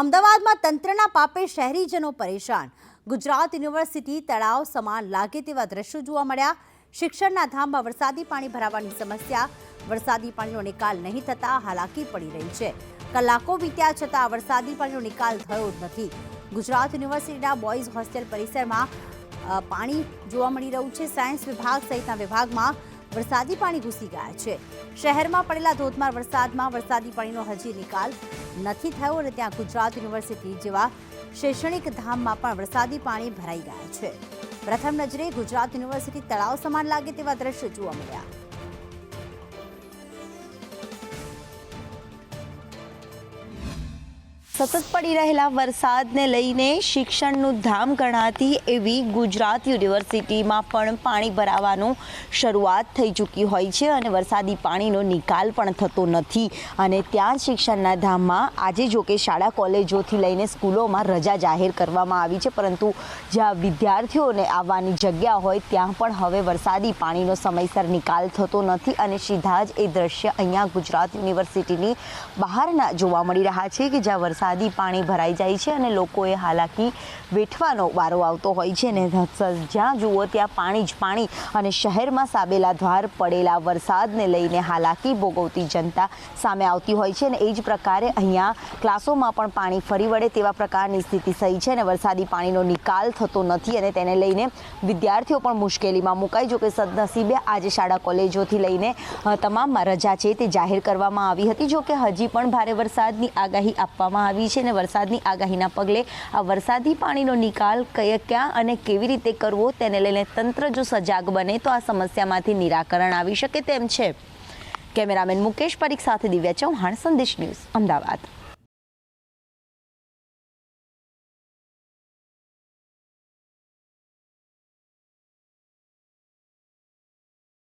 અમદાવાદમાં તંત્રના પાપે શહેરીજનો પરેશાન. ગુજરાત યુનિવર્સિટી તળાવ સમાન લાગે તેવા દ્રશ્યો જોવા મળ્યા. શિક્ષણના ધામમાં વરસાદી પાણી ભરાવાની સમસ્યા. વરસાદી પાણીનો નિકાલ નહીં થતા હાલાકી પડી રહી છે. કલાકો વીત્યા છતાં વરસાદી પાણીનો નિકાલ થયો જ નથી. ગુજરાત યુનિવર્સિટીના બોયઝ હોસ્ટેલ પરિસરમાં પાણી જોવા મળી રહ્યું છે. સાયન્સ વિભાગ સહિતના વિભાગમાં વરસાદી પાણી ઘૂસી ગયા છે. શહેરમાં પડેલા ધોધમાર વરસાદમાં વરસાદી પાણીનો હજી નિકાલ નથી થયો અને ત્યાં ગુજરાત યુનિવર્સિટી જેવા શૈક્ષણિક ધામમાં પણ વરસાદી પાણી ભરાઈ ગયા છે. પ્રથમ નજરે ગુજરાત યુનિવર્સિટી તળાવ સમાન લાગે તેવા દ્રશ્યો જોવા મળ્યા. સતત પડી રહેલા વરસાદને લઈને શિક્ષણનું ધામ ગણાતી એવી ગુજરાત યુનિવર્સિટીમાં પણ પાણી ભરાવાનું શરૂઆત થઈ ચૂકી હોય છે અને વરસાદી પાણીનો નિકાલ પણ થતો નથી. અને ત્યાં શિક્ષણના ધામમાં આજે જો કે શાળા કોલેજોથી લઈને સ્કૂલોમાં રજા જાહેર કરવામાં આવી છે, પરંતુ જ્યાં વિદ્યાર્થીઓને આવવાની જગ્યા હોય ત્યાં પણ હવે વરસાદી પાણીનો સમયસર નિકાલ થતો નથી અને સીધા જ એ દ્રશ્ય અહીંયા ગુજરાત યુનિવર્સિટીની બહારના જોવા મળી રહ્યા છે કે જ્યાં વરસાદી પાણી ભરાઈ જાય છે અને લોકોએ હાલાકી વેઠવાનો વારો આવતો હોય છે અને જ્યાં જુઓ ત્યાં પાણી જ પાણી અને શહેરમાં સાબેલા દ્વાર પડેલા વરસાદને લઈને હાલાકી ભોગવતી જનતા સામે આવતી હોય છે અને એ જ પ્રકારે અહીંયા ક્લાસોમાં પણ પાણી ફરી વળે તેવા પ્રકારની સ્થિતિ થઈ છે અને વરસાદી પાણીનો નિકાલ થતો નથી અને તેને લઈને વિદ્યાર્થીઓ પણ મુશ્કેલીમાં મુકાઈ. જો કે સદનસીબે આજે શાળા કોલેજોથી લઈને તમામમાં રજા છે તે જાહેર કરવામાં આવી હતી. જો કે હજી પણ ભારે વરસાદની આગાહી આપવામાં આવી છે અને વરસાદની આગાહીના પગલે આ વરસાદી પાણીનો નિકાલ કયા, ક્યાં અને કેવી રીતે કરવો તેને લઈને તંત્ર જો સજાગ બને તો આ સમસ્યામાંથી નિરાકરણ આવી શકે તેમ છે. કેમેરામેન મુકેશ પરીખ સાથે દિવ્યા ચૌહાણ, સંદેશ ન્યૂઝ, અમદાવાદ.